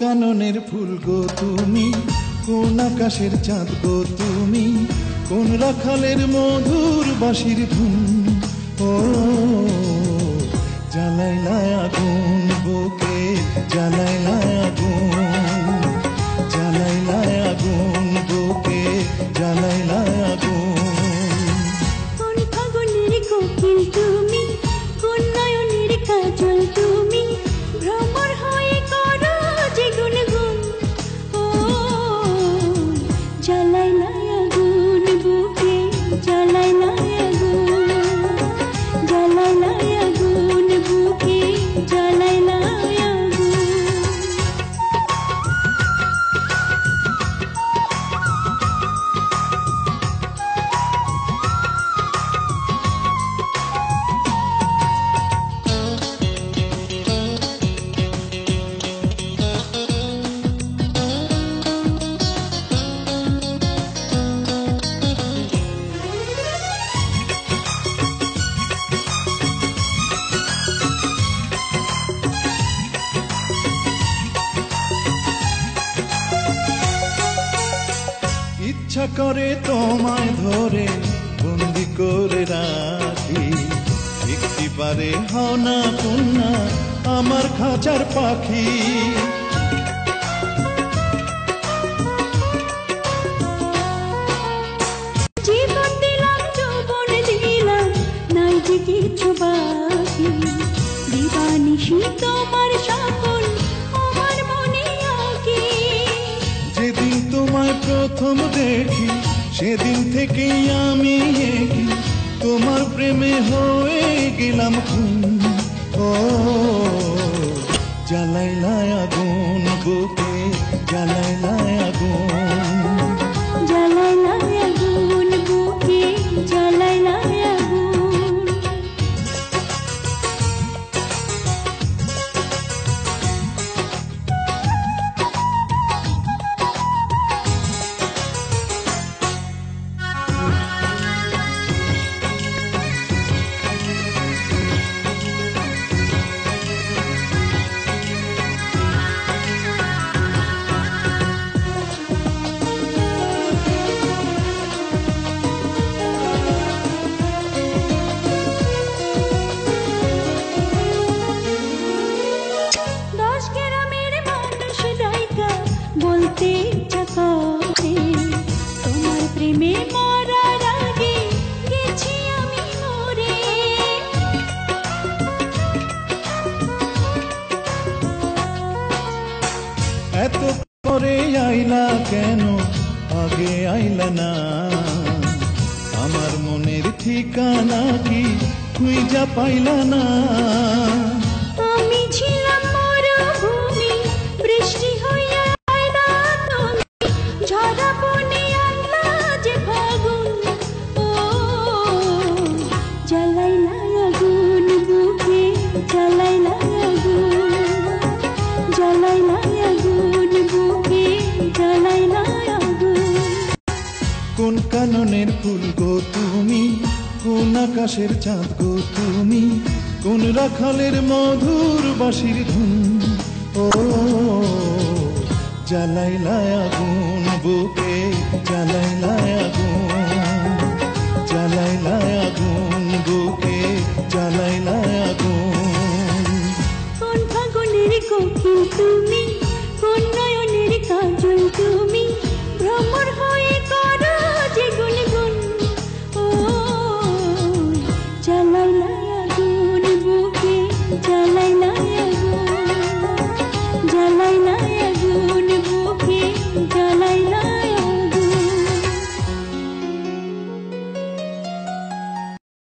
কাননের ফুল গো তুমি? কোন আকাশের চাঁদ গো তুমি? কোন রাখালের মধুর বাঁশির ধুন? ও জ্বালাইলা আগুন, বুকে জ্বালাইলা আগুন। ইচ্ছা করে তোমায় ধরে, বন্দি করে রাখি। একটি পারে হও না কন্যা, আমার খাঁচার পাখি। কিছু বাকি। তোমার প্রথম দেখি, সেদিন থেকেই আমি এগি তোমার প্রেমে হয়ে গেলাম খুন। ও জ্বালাইলা আগুন বুকে জ্বালাইলা এত পরে আইলা কেন? আগে আইলা না। আমার মনের ঠিকানা কি খুঁজা পাইলা না? আমি যে জ্বালাইলা আগুন বুকে, জ্বালাইলা আগুন, জ্বালাইলা কোন কাননের ফুল গো তুমি? কোন আকাশের চাঁদ গো তুমি? কোন রাখালের মধুর বাসির ধুন? ও জ্বালাইলায় আগুন বুকে জ্বালাইলায় আগুন জ্বালাইলায় আগুন বুকে জ্বালাইলা